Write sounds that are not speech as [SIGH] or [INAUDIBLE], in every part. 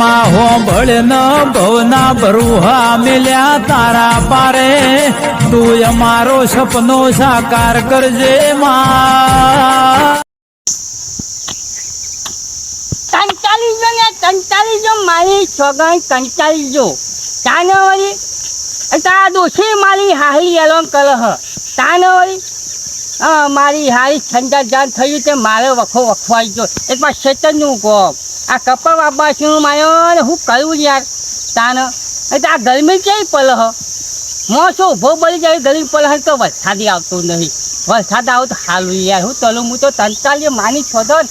માં હોંભળ ન ભવના બરુહા મિલ્યા તારા પારે. તું અમારો સપનો સાકાર કરજે માં. કંટાળી જો ને કંટાળી જો મારી છોગણ કંટાળી જો તાને વળી તારા દોષી મારી હાહી એલોન કલહ. તાને મારી હારી ઠંડા જાન થયું તે મારે વખો વખવાઈ ગયો. એટલે શેતનનું કોમ આ કપા બાબા છું માયો ને હું કરું યાર? તાને. એટલે આ ગરમી ક્યાંય પલહ મોસો ઊભો બળી જાય ગરમી પલહ તો વરસાદી આવતો નહીં. વરસાદ આવો તો હાલું યાર. હું તલું, હું તો તંતાલીએ માની છોડો ને.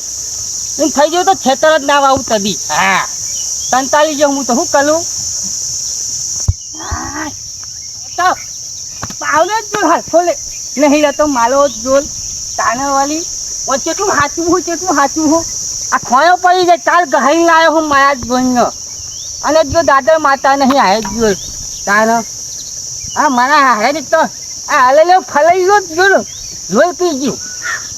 એમ થઈ ગયું તો ખેતર જ ના આવું તદી. હા. તંતાલી જો હું તો શું કરું તો પાવલે જ જોલ હાલ લે નહીં રહેતો માલો જ જોલ તાને વાલી કેટલું હાચું હું કેટલું હાચું હું. આ ખોયો પડી જાય કાલ ગહાઈ લાવ્યો હું મારા જ જોઈને અને જો દાદર માતા નહીં આવે જો તારો. આ મારા હારે તો આ હલેલો ફલાઈ ગયો જ જોલ લોહી પી ગયું.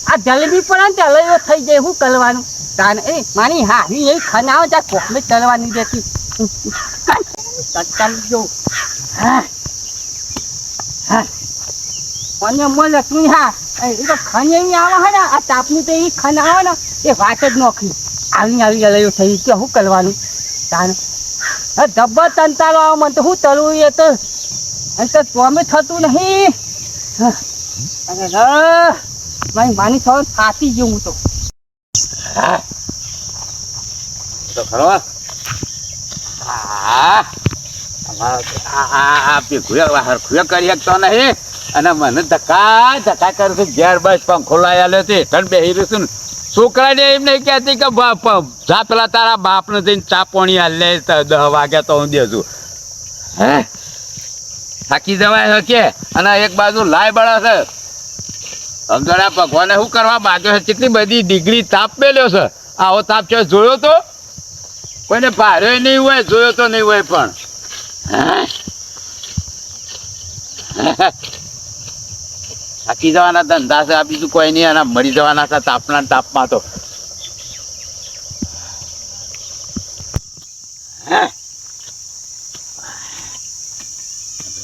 આ જલેબી પણ ને હલૈયો થઈ જાય શું કરવાનું? તાને એ મારી હારી એ ખનાવ ત્યાં કોકને ચડવાની જતી તત્કાલ જો. હા. હા. મને મોલ તું હા. એ તો ખન એવી આવે હે ને, આ તાપનું તો એ ખન આવે ને, એ વાત જ નોખી આવી આવી હલૈયો થઈ કે શું કરવાનું? તાન હા જબ્બર તંતારો આવે મને તો શું તરવું એ તો? અને તો તમે થતું નહીં. અરે અને મારી માની થવા થાતી ગયું હું તો. તો ખરો. હા. તો આ આ ભેગું હરખું કરી શકતો નહીં. અને મને ધક્કા ધક્કા કરું છે, ઘેર બસ પંખો લાવી આલ્યો છે. ઠંડ બેસી રહ્યું છું છોકરાને એમ નહીં કહેતી કે જા પેલા તારા બાપને જઈને ચા પાણી હાલે દહ વાગ્યા તો હું દેશું હે? થાકી જવાય કે? અને એક બાજુ લાય બળા છે. સમજણા ભગવાને શું કરવા માગ્યો છે? કેટલી બધી ડિગ્રી તાપ મેલ્યો છે. આવો તાપ છે, જોયો તો? કોઈને ભાર્યો નહીં હોય, જોયો તો નહીં હોય પણ. થાકી જવાના, ધંધા છે, આ કોઈ નહીં, અને મરી જવાના છે, તાપના તાપમાં તો.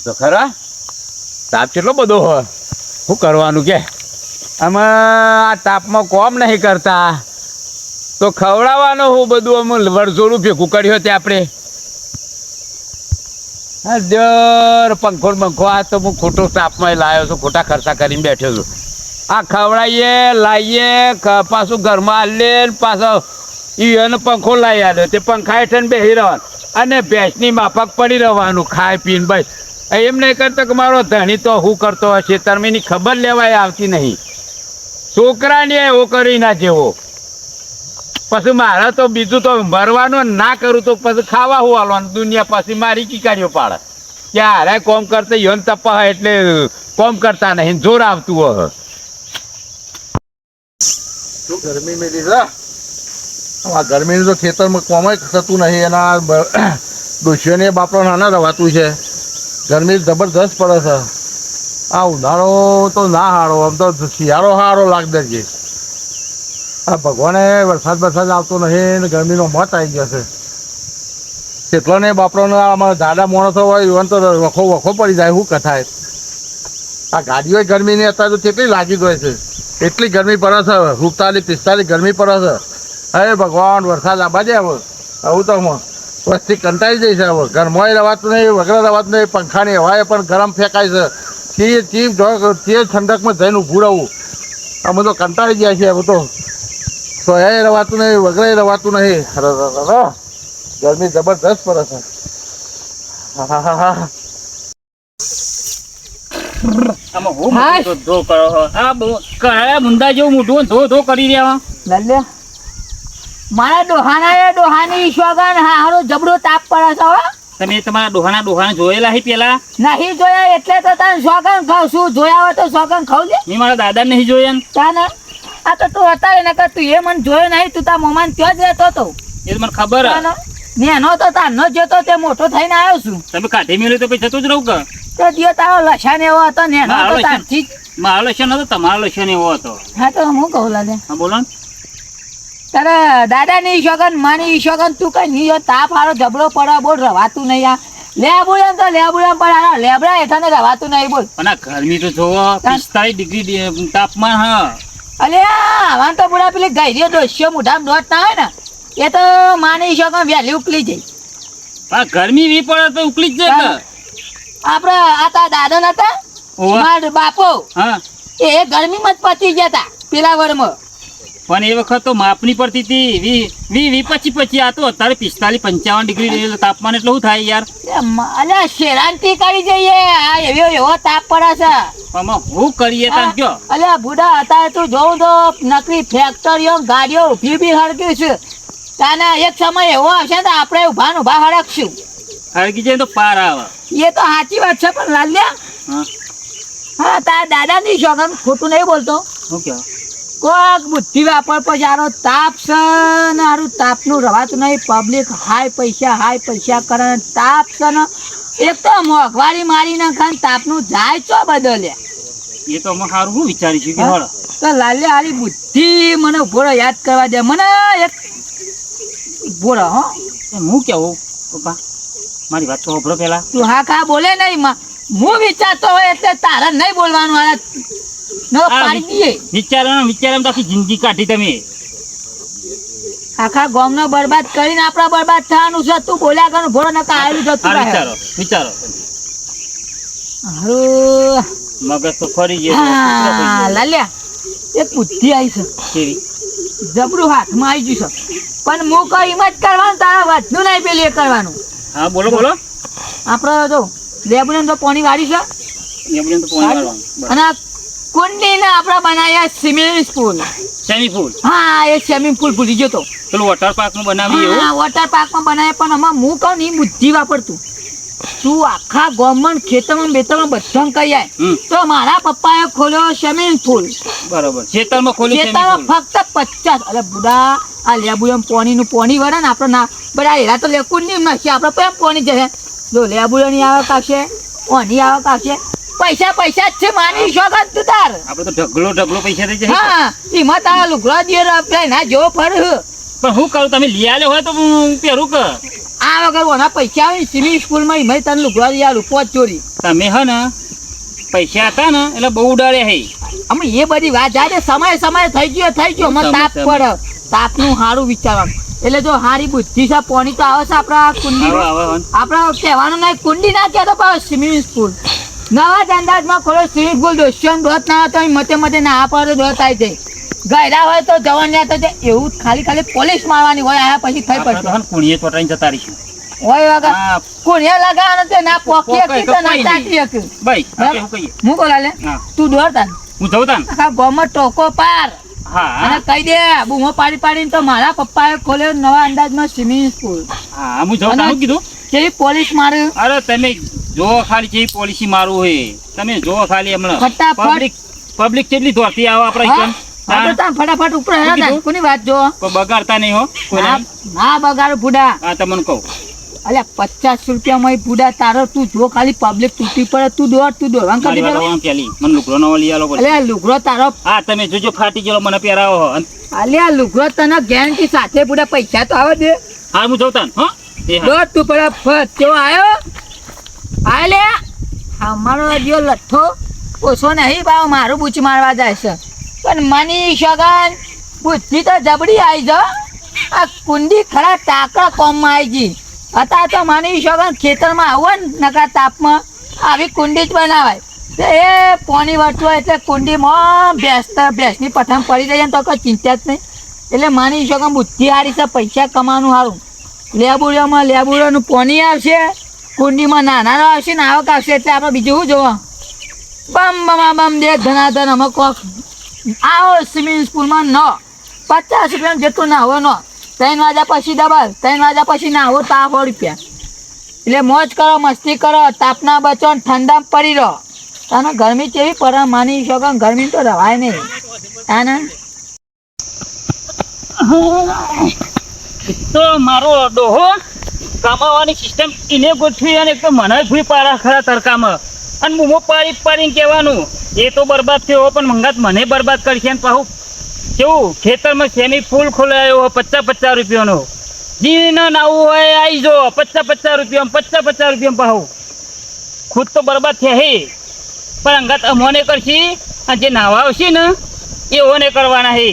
તો ખરા? તાપ કેટલો બધો હોય. શું કરવાનું કે? આમાં આ તાપમાં કોમ નહીં કરતા. તો ખવડાવવાનું હું બધું અમે વરસોડું ભેગું કર્યું તે આપણે. દર પંખો પંખો. આ તો હું ખોટો તાપમાં લાવ્યો છું, ખોટા ખર્ચા કરીને બેઠો છું. આ ખવડાવીએ લાવીએ પાછું ઘરમાં આલીએ પાછો એને પંખો લાવી આવ્યો તે પંખા હેઠળ બેસી રહેવાનું. અને ભેંસની માફક પડી રહેવાનું ખાઈ પીને ભાઈ એમ નહીં કરતો કે મારો ધણી તો હું કરતો હશે, તરમીની ખબર લેવાય આવતી નહીં. છોકરાને એવો કરી ના જેવો. પછી મારે તો બીજું તો મરવાનું ના કરું તો પછી ખાવા હું હાલવાનું? દુનિયા પછી મારી કિકારીઓ પાડે. ક્યારે કોમ કરતા યોન તપા એટલે કોમ કરતા નહીં, જોર આવતું હોય. ગરમી મેલી આ ગરમીનું તો ખેતરમાં કોમય થતું નહીં, એના ડોશીઓને [CLEARS THROAT] બાપરો નાના રવાતું છે. ગરમી જબરદસ્ત પડે છે. આ ઉનાળો તો ના હારો, આમ તો શિયાળો હારો લાગદર છે. આ ભગવાને વરસાદ વરસાદ આવતો નહીં ને ગરમીનો મોત આવી ગયો છે. કેટલોને બાપરોને આમાં દાદા માણસો હોય એવન તો વખો વખો પડી જાય, શું કથાય. આ ગાડીઓ ગરમીની અત્યારે તો કેટલી લાગી ગઈ છે. એટલી ગરમી પડે છે, સુડતાલીસ, પિસ્તાલીસ ગરમી પડે છે. અરે ભગવાન, વરસાદ આબા દે હવે. આવું તો વસ્તી કંટાળી જાય છે હવે. ઘરમાં રવાતું નહીં, વગર રવાતું નહીં, પંખાની હવાએ પણ ગરમ ફેંકાય છે. ચીપ તે ઠંડકમાં જઈને ઊભું રહું. અમે તો કંટાળી ગયા છીએ, હવે તો સોયાએ રવાતું નહીં વગરે રવાતું નહીં. ર, ર, ર, ર. ગરમી જબરદસ્ત પડે છે. હા હા હા હા આમાં હું ધો કરો છો આ બહુ- કયા મુંડા જેવું મોટું ધો ધો કરી રહ્યા મારા ડોહાના એ ડોહાની શોગન હારો જબરો તાપ પડે છે હો. તમે તમારા ડોહાના ડોહાને જોયેલા હી પેલા? નહીં જોયા એટલે તો તને શોગન ખાવ છું. જોયા હોય તો શોગન ખાવ લે. મેં મારા દાદા નહીં જોયા ને. તાને? આ તો તું અત્યારે નકર તું એ મને જોયો નહીં તું તાર મોમાન ત્યાં જ રહેતો હતો. એ મને ખબર નેનો તો તારનો જતો તે મોટો થઈને આવ્યો છું. તમે કાઢી મેળ્યો તો પછી જતો જ રહું કે? તે દિયો તારો લસાન એવો હતો નેનો તો? તારથી મારો લક્ષણ હતો તમારો લક્ષણ એવો હતો. હા તો હું કહું લાગે હા બોલો ને. દાદા ની શોગન માની શોગન તું કઈ નહીં તાપ હારો જબડો પડે બોલ રવાતું નહીં આ. લેબુડમ તો લેબુડમ પણ આ લેબડા હેઠળ ને રવાતું નહીં બોલ. અને ગરમી તો જોવો પિસ્તાળીસ ડિગ્રી તાપમાન હા. અલે આવાન તો પૂરા પેલી ગઈરીઓ દોસ્યો મોઢામાં દોટ ના હોય ને એ તો માની શોગન વહેલી ઉકલી જાય. આ ગરમી વી પડે તો ઉકલી જ જાય આપણે આપડે આ તા દાદા નતા. બાપો હા. એ ગરમીમાં જ પતી ગયા તા પેલા વરમાં પણ એ વખત તો માપની પડતી હતી. વી વી વી પચી પચી આ તો અત્યારે પિસ્તાલીસ પંચાવન ડિગ્રી તાપમાન એટલે શું થાય યાર? અલ્યા શેરાંતી કરી જઈએ. આ એવો એવો તાપ પડે છે. આમાં હું કરીએ તાન કયો? અલ્યા બુડા અત્યારે તું જોઉં તો નકરી ફેક્ટરીઓ ગાડીઓ ઊભી બી હળગી છે. તાના એક સમય એવો આવશે ને તો આપણે ઊભા ને ઊભા હળકશું હળગી જાય તો પાર આવે. એ તો સાચી વાત છે પણ લાલ્યા હા. હા તારા દાદાની શોગન ખોટું નહીં બોલતો. શું કહેવાય કોક બુદ્ધિ વાપર પછી આરો તાપ છે ને સારું તાપનું રવાતું નહીં. પબ્લિક હાય પૈસા હાય પૈસા કરે તાપ છે ને. એક તો મોંઘવારી મારીને ખાન તાપનું જાય છો બદલે. એ તો અમે સારું શું વિચારીશું કે તો લાલે હારી બુદ્ધિ મને ઊભો યાદ કરવા દે. મને એક ઊભો હો. હું કેવું પપ્પા? મારી વાત તો સાંભળો પેલા તું હા ખા બોલે નહીં હું વિચારતો હોય એટલે તારે નહીં બોલવાનું આ ન પાડી દઈએ. વિચારો વિચારો તો આખી જિંદગી કાઢી તમે. આખા ગામનો બરબાદ કરીને આપણા બરબાદ થવાનું છે. તું બોલ્યા કર ભોળો નકા આવેલું જતું વિચારો વિચારો. હારું. મગજ તો ફરી હા, લાલ્યા એક બુદ્ધિ આવી છે. કેવી? જબરું હાથમાં આવી ગયું છે. પણ હું કઈ એમ જ કરવાનું તારા વધનું નહીં પેલી એ કરવાનું. હા બોલો બોલો. આપણે જો લેબુને તો પોણી વાળી છે. એમને તો પોણી મારવાનું અને કુંડીને આપણે બનાવ્યા સ્વિમિંગ પૂલ સ્વિમિંગ ફૂલ હા એ સ્વિમિંગ પૂલ ભૂલી ગયો તો. પેલું વોટર પાર્કમાં બનાવી એવું? હા વોટર પાર્કમાં બનાવ્યા પણ આમાં હું કહું ની બુદ્ધિ વાપરતું. તું આખા ગોમન ખેતરમાં બેતરમાં બધાને કહી આય. તો મારા પપ્પાએ ખોલ્યો સ્વિમિંગ પૂલ બરોબર. ખેતરમાં ખોલ્યો ખેતરમાં ફક્ત પચાસ. અરે બુડા આ લેબુ એમ પોણીનું પોણી વરે ને આપણે ના બધા એરા તો લેકું નહીં નાખીએ. આપણે એમ પોણી જશે જો લેબુ ની આવક આવશે ઓની આવક આવશે. પૈસા પૈસા જ છે માની શોખત તું તાર? આપણે તો ઢગલો ઢગલો પૈસા થઈ જાય. હા એમાં તારા લુગડા દે આપણે ના જો ફર પણ હું કરું તમે લઈ આલ્યો હોય તો હું પહેરું કે? આ વગર ઓના પૈસા આવે સિમી પૂલમાં એમાં તને લુગડા દિયા રૂપોત ચોરી. તમે હ ને પૈસા હતા ને એટલે બહુ ઉડાડે હે. અમે એ બધી વાત જાય સમય સમય થઈ ગયો થઈ ગયો મને તાપ પડ પડે. તાપનું સારું વિચારવાનું. એટલે જો હારી બુદ્ધિ છે પોણી તો આવે છે આપણા કુંડી. આપણે કહેવાનું નહીં કુંડી ના કહેતો પણ સ્વિમિંગ પૂલ નવા જ અંદાજમાં ખોલો સ્વિમિંગ પૂલ દોસ્યો દોત ના હતો મતે મતે ના પર દોત આવી જાય ગયડા હોય તો જવાન તો એવું ખાલી ખાલી પોલીસ મારવાની હોય આયા પછી થઈ પડશે. કુણીએ ચોટાઈને જતા રહીશું. હોય વાગા કુણીએ લગાવવાનો તે ના પોકી પોકાય તો ના ચાટી હકી ભાઈ હા. બોલા લે? તું તાન. હું જઉં તાન? આખા ગામમાં ટોકો પાર. હા. અને કહી દે બૂમો પાડી પાડીને તો મારા પપ્પાએ ખોલ્યો નવા અંદાજમાં સ્વિમિંગ પૂલ હા હું જઉં તાન કીધું? કેવી પોલીસ માર્યું અરે તમે જો ખાલી જે પોલિસી મારું હોય તમે જો ખાલી હમણાં. પબ્લિક પબ્લિક કેટલી દોડતી આવો આપણે ફટાફટ ઉપર? કોની વાત જો? બગાડતા નહીં હો. ના ના. બગાડ બુડા હા તમને કહું. અલ્યા પચાસ રૂપિયામાં બુડા તારો તું જો ખાલી પબ્લિક તૂટી પડે તું દોડ તું દોડ. આમ પેલી? મને લુગડો નવો લઈ આલો અલ્યા લુગડો તારો હા તમે જોજો ફાટી ગયો મને પહેરાવો અલ્યા લુગડો તને ગેરંટી સાથે બુડા પૈસા તો આવે દે હા હું જઉં તાન હો. દોડ તું ફટાફટ કેવો આવ્યો આય લે અમારો દિયો લઠ્ઠો. ઓછો નહીં ભાવ મારું બૂચ મારવા જાય છે. પણ મની સગન બુદ્ધિ તો જબડી આવી જ. આ કુંડી ખરા ટાકડા કોમમાં આવી ગઈ. અત્યારે તો માની સગન ખેતરમાં આવો ને નકા તાપમાં આવી કુંડી જ બનાવાય. એ પોની વટવો એટલે કુંડીમાં ભેંસ ભેંસની પઠાણ પડી જાય ને તો કોઈ ચિંતા જ નહીં. એટલે માની સગન બુદ્ધિ હારી છે, પૈસા કમાવાનું સારું લેબુડિયામાં લેબુડિયાનું પોની આવશે. કુંડીમાં નાના આવશે ને આવક આવશે એટલે આપણે બીજું શું જોવા? બમ બમ બમ દે ધનાધન અમે કોક આવો સ્વિમિંગ પૂલમાં ન. પચાસ રૂપિયા જેટલું ના હોય ન ત્રણ વાગ્યા પછી ડબલ ત્રણ વાગ્યા પછી ના હો તા સો રૂપિયા. એટલે મોજ કરો, મસ્તી કરો, તાપના બચો ને ઠંડા પડી રહો. તને ગરમી કેવી પર માની શકો ગરમી તો રવાય નહીં. હા ને? તો મારો ડોહો કમાવાની સિસ્ટમ એને ગોઠવી અને એક તો મને ભૂઈ પાડા ખરા તરકામાં અને મૂમો પાડી પાડીને કહેવાનું, એ તો બરબાદ થયો પણ મંગાત મને બરબાદ કરશે. ને પાછું, કેવું? ખેતરમાં સેમી ફૂલ ખોલાયો પચાસ પચાસ રૂપિયાનો? જીને નાવું હોય આવી જો, પચાસ પચાસ રૂપિયા પચાસ પચાસ રૂપિયા ભાવ ખુદ તો બરબાદ થયા હે, પણ અંગાત અમોને કરશી? અને જે નાવા આવશે ને, એ ઓને કરવાના હે.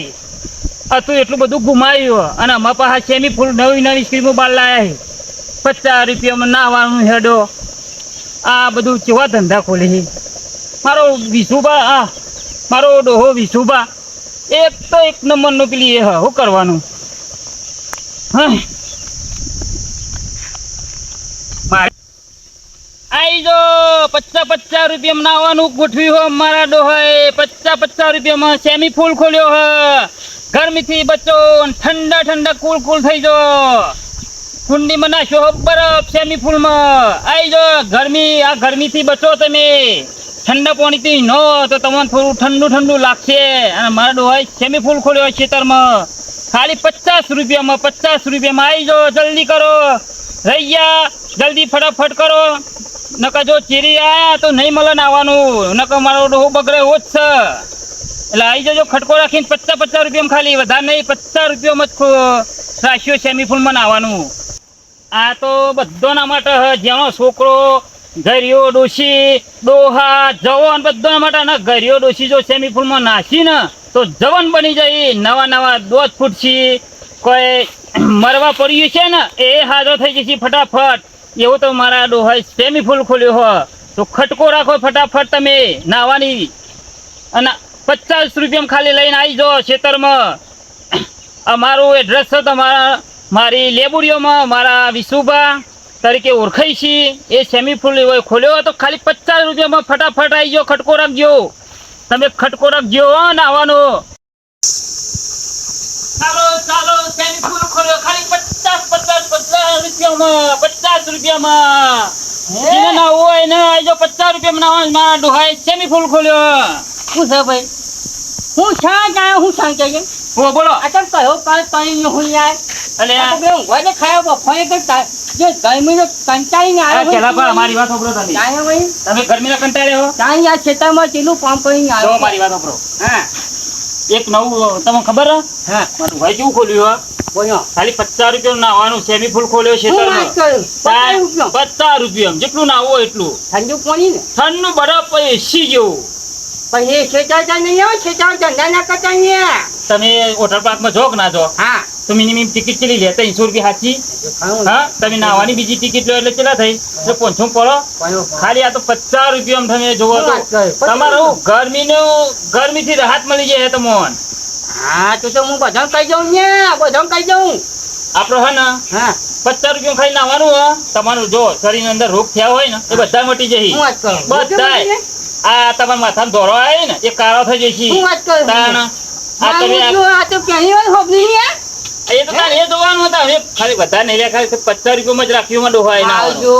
આ તું એટલું બધું ગુમાવ્યું અને અમારા પાસે સેમી ફૂલ નવી નવી સ્કીમો બહાર લાયા હે? પચાસ રૂપિયામાં નાવાનું હેડો. આ બધું કેવા ધંધા ખોલે મારો વિસુભા આ, મારો ડોહો વિસુભા એક તો એક નંબરનું પેલી એ હું કરવાનું? આઈ જો, પચાસ પચાસ રૂપિયામાં નાવાનું ગોઠવ્યું હો મારા ડોહાએ. પચાસ પચાસ રૂપિયામાં સેમી ફૂલ ખોલ્યો હ. ગરમીથી બચો ઠંડા ઠંડા કુલ કુલ થઈ જો. કુંડીમાં નાખો હો બરફ સેમી ફૂલમાં આઈ જો, ગરમી, આ ગરમીથી બચો તમે. ઠંડા પાણીથી નો, તો તમને થોડું ઠંડુ ઠંડુ લાગશે. અને મારા ડોહાઈ સેમી ફૂલ ખોલ્યો ખેતરમાં. ખાલી પચાસ રૂપિયામાં પચાસ રૂપિયામાં. આવી જાઓ જલ્દી કરો. રહી ગયા. જલ્દી ફટાફટ કરો. નકર જો ચીરી આયા તો નહીં મળે આવવાનું. નકર મારો ડોહો બગડે એવો જ એટલે આવી જજો, ખટકો રાખીને પચાસ પચાસ રૂપિયામાં ખાલી. વધારે નહીં, પચાસ રૂપિયામાં જ રાખ્યો સેમી ફૂલમાં નાવાનું. આ તો બધાના માટે. જેનો છોકરો ગરિયો ડોશી, ડોહા, જવાન બધાના માટે ને ગરિયો ડોશી જો સેમી ફૂલમાં નાસી ને, તો જવાન બની જાય. નવા નવા દોત ફૂટશી, કોઈ મરવા પડ્યું છે ને, એ હાજર થઈ જશે ફટાફટ. એવું તો મારા ડોહાએ સેમી ફૂલ ખોલ્યો હો. તો ખટકો રાખો ફટાફટ તમે, નાવાની. અને પચાસ રૂપિયામાં ખાલી લઈને આવી જાઓ ખેતરમાં અમારું એડ્રેસ છે તમારા મારી લેબુડીઓમાં મારા વિશુભા તરીકે ઓળખાય છે. એ સેમી ફૂલ હોય ખોલ્યો તો ખાલી પચાસ રૂપિયામાં ફટાફટ આવી ગયો ખટકો રાખજો. તમે ખટકો રાખજો હો નાવાનો. ચાલો ચાલો સેમી ફૂલ ખોલ્યો ખાલી પચાસ પચાસ પચાસ રૂપિયામાં પચાસ રૂપિયામાં. જેને ના હોય ને આવી જાઓ પચાસ રૂપિયામાં નાવાનો. મારા ડોહાએ સેમી ફૂલ ખોલ્યો. શું છે ભાઈ? હું શાંત આવ્યો હું શાંત ઓ બોલો. તો કયો કાલ પાણી હું યાર આ તો બે ઊંઘવા દે ખાયા બફાએ કરતા જો ગરમીનો કંટાળીને આ આવ્યો પેલા પર અમારી વાત સાંભળો તમે. કાય ભાઈ તમે ગરમીના કંટાળે હો. ત્યાં યાર ખેતરમાં ચેલું પામ કરીને જો આવ્યો મારી વાત સાંભળો હા. એક નવું તમને ખબર હે? મારું ભાઈ કેવું ખોલ્યું હા? ખાલી પચાસ રૂપિયા નાવાનું સેમી ફૂલ ખોલ્યો છે પચાસ રૂપિયા. જેટલું નાવું એટલું. ઠંડુ પાણી ને? ઠંડુ બરાબર એસી જેવું. પણ એ ખેતરતા નહીં આવે ખેતર ધંધા ના કરતા અહીંયા તમે વોટર પાર્કમાં જો કે ના જો? હા. તો મિનિમમ ટિકિટ કેટલી લે? ત્રણસો રૂપિયા સાચી હા? તમે નાવાની બીજી ટિકિટ લો એટલે કેટલા થઈ એટલે પોંચો પડો. ખાલી આ તો પચાસ રૂપિયા તમે જોવો? તો. તમારું ગરમીનું ગરમીથી રાહત મળી જાય તો મોહન. હા તો તો હું બધાને કહી દઉં ને બધાને કહી દઉં. આપણો હે ને? હા. પચાસ રૂપિયા ખાલી નાવાનું હે. તમારું જો શરીરની અંદર રોગ થયા હોય ને એ બધા મટી જાય જશે. આ તમારા માથામાં ધોરો આવે ને એ કાળો થઈ જશે. છે વાત કરું તાણ. આ તમે આ- આ આ તો પહેલી વાર હોબલી ને એ તો તાણ એ જોવાનું હતા. હવે ખાલી બધા નહીં લે ખાલી પચાસ રૂપિયામાં જ રાખ્યું માં ડોહાય ના આવજો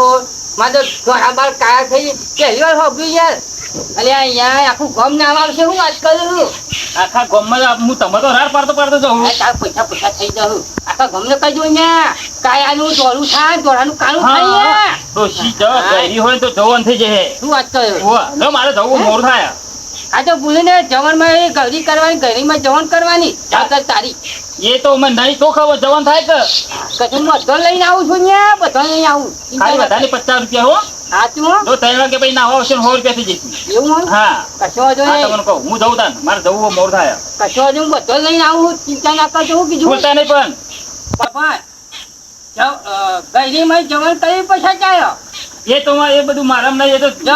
મારે તો ઘણા બાર કાયા થઈ પહેલી વાર હોબલી યાર. અલે અહીંયા આખું ગમ નામ આવશે હું વાત કરું આખા ગામમાં હું તમે તો રાર પાડતો પાડતો જાઉં તાર પૈસા પૈસા થઈ જાઉં આખા ગમને કહી દઉં ને કાયાનું થાય કાળું થાય હોય તો જવાન થઈ જશે. શું વાત કરું? લો મારે જવું મોર થાય. આ તો ભૂલીને જવનમાં એ ગૌરી કરવાની ગૌરીમાં જવન કરવાની. તાકત તારી એ તો મને નહીં તો ખબર જવાન થાય કે? કશું બધો લઈને આવું છું ને બધો લઈને આવું. ખાલી બધાને પચાસ રૂપિયા હો? જો ત્રણ વાગે પછી ના આવશે સો રૂપિયા થઈ જશે એવું હા. કશો વાંધો તમને કહું હું જવું તાન. મારે જવું મોર થાય. કશો વાંધો નહીં, બધો લઈને આવું ચિંતા ના કરજો હું કીધું. ભૂલતા નહીં પણ. બાપા ગૌરીમાં જવન કરી પૈસા ચાલો એ તો એ બધું મારામાં નહીં એ તો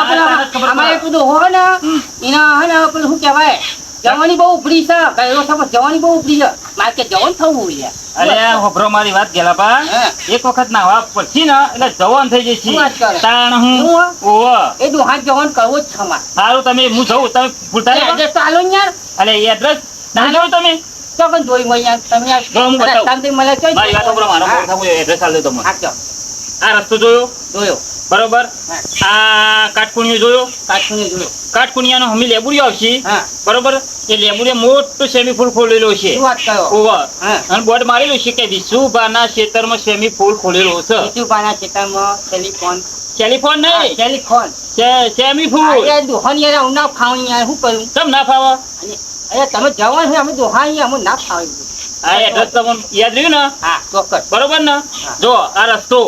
અમારે. હોય ને એના હે ને પેલું શું કહેવાય? જવાની બહુ ઉપરી છે. ગયરો છે જવાની બહુ ઉપરી છે. મારે જવાનું થવું યાર. અરે હોભરો મારી વાત ગેલાપા એક વખત નાવા પછી ને એટલે જવાન થઈ જશે શું વાત કરે? તાણ હું. ઓવો એ દુહાત જવન કરવો જ છે મારે. સારું તમે હું જઉં. તમે ભૂલતા એડ્રેસ તો યાર. એ એડ્રેસ ના જોયું તમે? તો પણ જોઈ મળે યાર. તમે જો હું બતાવું. રસ્તામાંથી મળે તો મારી વાત સાંભળો, મારો હા. મોર થાય, હું એડ્રેસ આલી દઉં તમને. આ રસ્તો જોયો? જોયો. બરોબર? આ કાટકુણિયો જોયો? કાટકુણિયો જોયો. કાટકુણિયાનો હમી લેબુડિયો આવશે. હા. બરોબર? એ લેબુરી મોટું સેમી ફૂલ ખોલેલો છે. વાત ઓવર. હા. અને બોર્ડ મારેલું છે કે વિશુભાના ખેતરમાં સેમી ફૂલ ખોલેલો છે. વિશુભાના ખેતરમાં ટેલિફોન. ટેલિફોન નહીં. ટેલિફોન. સેમી ફૂલ યાર દોહન યાર હું ના ખાવું યાર શું કરું? તમ ના ખાવા અરે તમે જવાનું છે અમે અહીંયા અમે ના ખાવી આ એડ્રેસ તમને યાદ રહ્યું ને? હા ચોક્કસ. બરોબર ને? જો આ રસ્તો.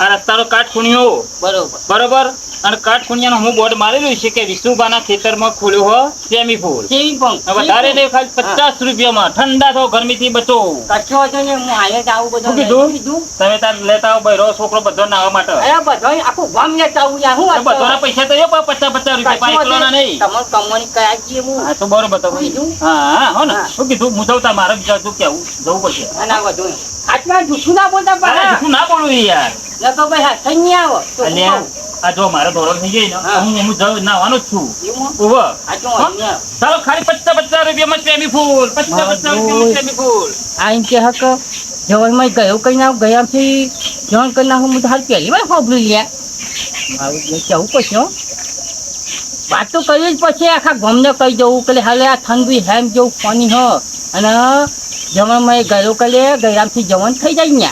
આ રસ્તાનો કાટખૂણિયો. બરોબર. બરોબર? અને કાટખૂણિયાનો હું બોર્ડ મારેલું છે કે વિષ્ણુબાના ખેતરમાં ખોલ્યો હો સેમી ફૂલ સેમી પણ વધારે નહીં ખાલી પચાસ રૂપિયામાં ઠંડા થો ગરમીથી બચો. કચ્છો હતો ને હું હાલે જ આવું બધું કીધું? કીધું? તમે તાર લેતા આવો બૈરો છોકરો બધો નાવા માટે. અરે બધો આખું ગામ લેતા આવું યાર હું કરો? પૈસા તો એ પચાસ પચાસ રૂપિયા પાંચ કિલોના નહીં. તમારે કમવાની કયા છે હું હા તો બરોબર તો. કીધું? હા હા ને. શું કીધું? હું જઉં તાર મારે શું કેવું જવું પડશે. ના, ના આટલા જૂઠું ના બોલતા પણ ના બોલું યાર. નકર ભાઈ હા થઈ આવો તો. આ જો મારે ધોરણ થઈ જાય ને હું. હું નાવાનો જ છું. ઊભો. ચાલો ખાલી પચાસ પચાસ રૂપિયામાં પ્રેમી ફૂલ. પચાસ પચાસ રૂપિયા પ્રેમી ફૂલ. આ ઇન કે હક જવનમાં ગયો કઈ ના ગયાથી જવન કઈ ના હું હાલ પહેલી વાર સાંભળી લ્યા. મારું કેવું પછી હો. વાત તો કરવી જ પછી આખા ગમને કહી જવું કે હાલે આ ઠંડી હેમ જેવું ફોની હ. અને જવનમાં ગયો કલે ગયામથી જવન થઈ જાય ને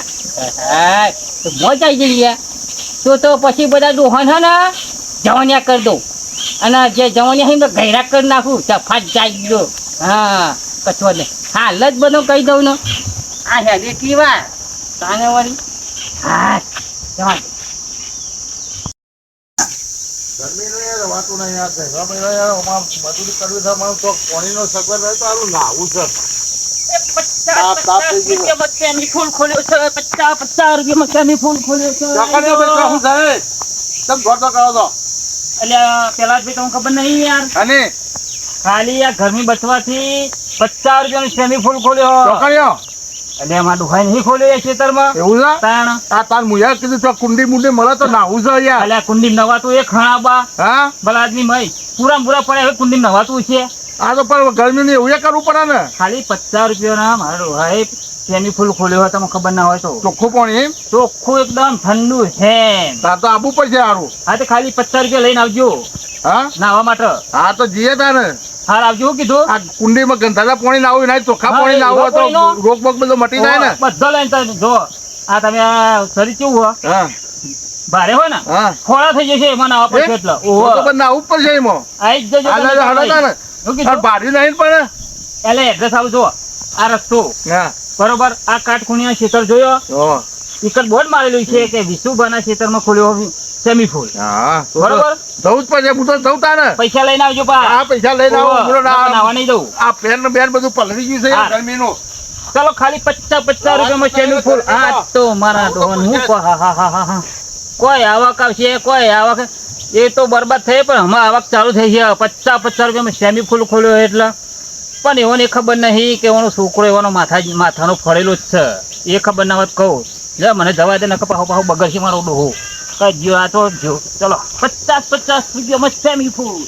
હા તો મોજ આવી જઈ તો તો પછી બધા દોહન હે ને કરી દઉં. અને જે જવનિયા હે ગૈરા કરી નાખું. તફાત જાય ગયો. હા કચો ને. હાલ જ બધો કહી દઉં ને. આ હે એટલી વાર. તાને વળી. હા જવા. ગરમીનું યાર રવાતું નહીં યાર ભેગા યાર આમાં મજૂરી કરવી છે, અમારું તો પાણીનો સગવડ રહે તો સારું નાવું છે. થાય તમ ઘર ખાલી ગરમી બચવાથી પચાસ રૂપિયાનું સેમી ફૂલ ખોલ્યો. એટલે એમાં દુખાઈ નહીં ખોલ્યો એ ખેતરમાં. એવું ના તાણ. આ તાર મુયા કીધું તો કુંડી મુંડી મળે તો નાવું છે યાર. અલ્યા કુંડી નવાતું એ ખણાબા. હા? ભલા આદમી મય. પૂરા પૂરા પડે હવે કુંડી નવાતું છે. આ તો પણ ગરમીનું એવું એ કરવું પડે ને. ખાલી પચાસ રૂપિયાના મારો ભાઈ સેમી ફૂલ ખોલ્યો હોય તમને ખબર ના હોય તો. ચોખ્ખું પાણી ચોખ્ખું એકદમ ઠંડુ છે. તાર તો આબુ પડશે સારું હા તો ખાલી પચાસ રૂપિયા લઈને આવજો. હા? નાવા માટે. હા તો જીએ તારે. હાર આવજો હું કીધું. આ કુંડીમાં ગંધાલા પાણી નાવું ના ચોખ્ખા પાણી ના આવ્યું તો રોગ બોગ બધો મટી જાય ને. બધા લઈને જો આ તમે શરીર કેવું હોય? હા. ભારે હોય ને? ખોળા થઈ જશે એમાં નાવા પડશે એટલે. ઓહો તો પણ નાવું પડશે એમાં. આઈ જજો હાલે તમે હાલે ભાઈ. આ ભારી નહીં પડે એટલે એડ્રેસ આવું જો આ રસ્તો. બરોબર? આ કાટખૂણિયા ખેતર જોયો? બોર્ડ મારેલું છે કે વિશુભાના ખેતરમાં ખોલ્યો સેમી ફૂલ બરોબર? જવું જ પડશે. હું તો જવું તારે. પૈસા લઈને આવજો આ પૈસા લઈને આવો. ના, નાવા નહીં દઉં આ પેન બેન બધું પલરી ગયું છે ગરમીનું. ચાલો ખાલી પચાસ પચાસ રૂપિયામાં સેમી ફૂલ આ તો મારા ડોહન હા હા હા હા હા. કોઈ આવક આવશે, કોઈ આવક. એ તો બરબાદ થઈ, પણ હમણાં આવક ચાલુ થઈ છે. પચાસ પચાસ રૂપિયામાં સેમી ફૂલ ખોલ્યો એટલે. પણ એઓને ખબર નહીં કે એનો છોકરો એવાનો માથા, માથાનો ફરેલો જ છે. એ ખબર ના વાત કહું. લે, મને જવા દે, નકર પાહો પાહો બગડશે મારો ડોહો. કઈ જો આ તો જો. ચલો, પચાસ પચાસ રૂપિયામાં સેમી ફૂલ